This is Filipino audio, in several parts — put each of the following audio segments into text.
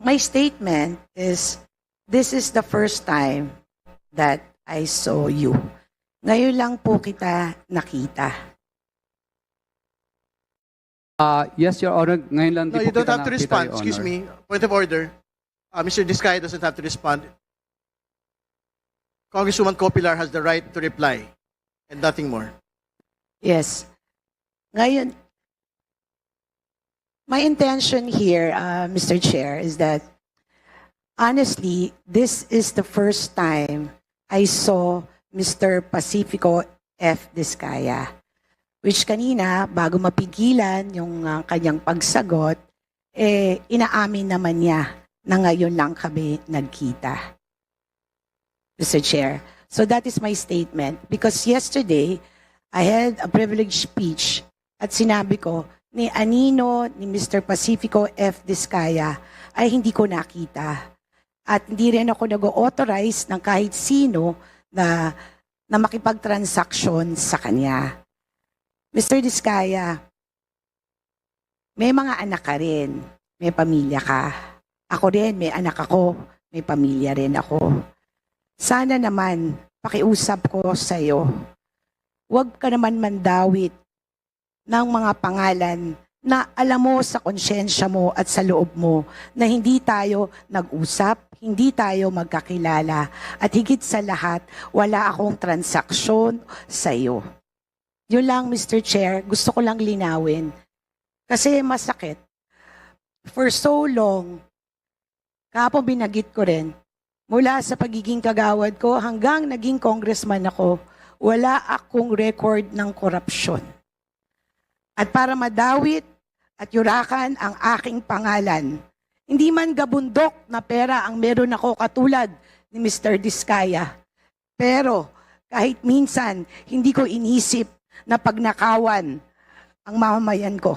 my statement is this is the first time that I saw you. Ngayon lang po kita nakita. Uh, yes, Your Honor. Ngayon lang No, din you po don't kita have to nakita, respond. Your Excuse Honor. me. Point of order. Uh, Mr. Diskaya doesn't have to respond. Congresswoman Copilar has the right to reply and nothing more. Yes. Ngayon, my intention here, uh, Mr. Chair, is that honestly, this is the first time I saw Mr. Pacifico F. Discaya. Which kanina, bago mapigilan yung uh, kanyang pagsagot, eh, inaamin naman niya na ngayon lang kami nagkita. Mr. Chair. So that is my statement. Because yesterday, I had a privileged speech at sinabi ko ni Anino, ni Mr. Pacifico F. Discaya ay hindi ko nakita. At hindi rin ako nag-authorize ng kahit sino na, na makipag-transaction sa kanya. Mr. Discaya, may mga anak ka rin. May pamilya ka. Ako rin, may anak ako. May pamilya rin ako. Sana naman, pakiusap ko sa iyo, huwag ka naman mandawit ng mga pangalan na alam mo sa konsyensya mo at sa loob mo na hindi tayo nag-usap, hindi tayo magkakilala, at higit sa lahat, wala akong transaksyon sa iyo. Yun lang, Mr. Chair, gusto ko lang linawin. Kasi masakit. For so long, kapon binagit ko rin, mula sa pagiging kagawad ko hanggang naging congressman ako, wala akong record ng korupsyon. At para madawit at yurakan ang aking pangalan, hindi man gabundok na pera ang meron ako katulad ni Mr. Diskaya. Pero kahit minsan, hindi ko inisip na pagnakawan ang mamamayan ko.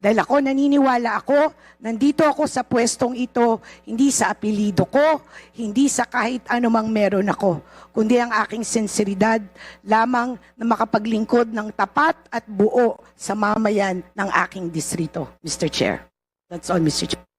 Dahil ako naniniwala ako, nandito ako sa pwestong ito, hindi sa apelido ko, hindi sa kahit anumang meron ako, kundi ang aking sinseridad lamang na makapaglingkod ng tapat at buo sa mamayan ng aking distrito, Mr. Chair. That's all, Mr. Chair.